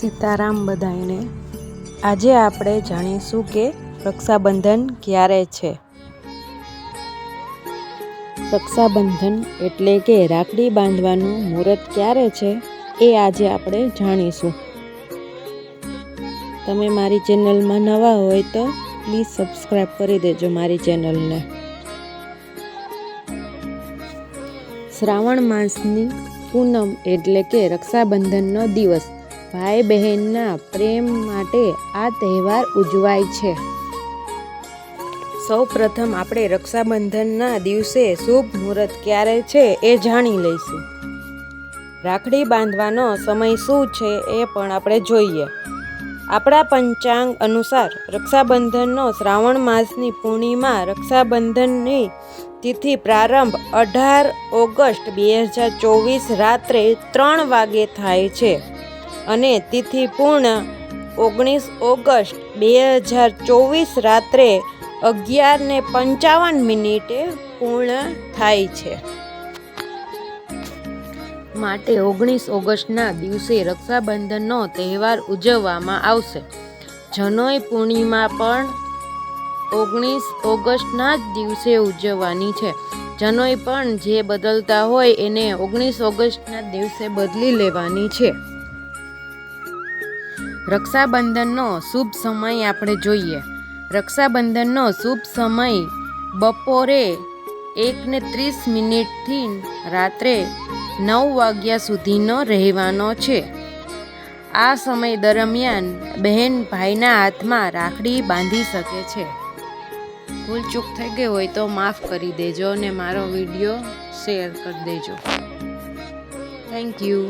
સીતારામ બધાયને. આજે આપણે જાણીશું કે રક્ષાબંધન ક્યારે છે. રક્ષાબંધન એટલે કે રાખડી બાંધવાનું મુહૂર્ત ક્યારે છે એ આજે આપણે જાણીશું. તમે મારી ચેનલમાં નવા હોય તો પ્લીઝ સબસ્ક્રાઈબ કરી દેજો મારી ચેનલને. શ્રાવણ માસની પૂનમ એટલે કે રક્ષાબંધનનો દિવસ. ભાઈ બહેનના પ્રેમ માટે આ તહેવાર ઉજવાય છે. સૌ પ્રથમ આપણે રક્ષાબંધનના દિવસે શુભ મુહૂર્ત ક્યારે છે એ જાણી લઈશું. રાખડી બાંધવાનો સમય શું છે એ પણ આપણે જોઈએ. આપણા પંચાંગ અનુસાર રક્ષાબંધનનો શ્રાવણ માસની પૂર્ણિમા રક્ષાબંધનની તિથિ પ્રારંભ અઢાર ઓગસ્ટ બે હજાર ચોવીસ રાત્રે ત્રણ વાગે થાય છે. અને તિથિ પૂર્ણ ઓગણીસ ઓગસ્ટ બે હજાર ચોવીસ રાત્રે અગિયાર ને પંચાવન મિનિટે પૂર્ણ થાય છે. માટે ઓગણીસ ઓગસ્ટના દિવસે રક્ષાબંધનનો તહેવાર ઉજવવામાં આવશે. જનોઈ પૂર્ણિમા પણ ઓગણીસ ઓગસ્ટના જ દિવસે ઉજવવાની છે. જનોઈ પણ જે બદલતા હોય એને ઓગણીસ ઓગસ્ટના દિવસે બદલી લેવાની છે. રક્ષાબંધનનો શુભ સમય આપણે જોઈએ. રક્ષાબંધનનો શુભ સમય બપોરે એકને ત્રીસ મિનિટથી રાત્રે નવ વાગ્યા સુધીનો રહેવાનો છે. આ સમય દરમિયાન બહેન ભાઈના હાથમાં રાખડી બાંધી શકે છે. ભૂલ ચૂક થઈ ગઈ હોય તો માફ કરી દેજો અને મારો વીડિયો શેર કરી દેજો. Thank you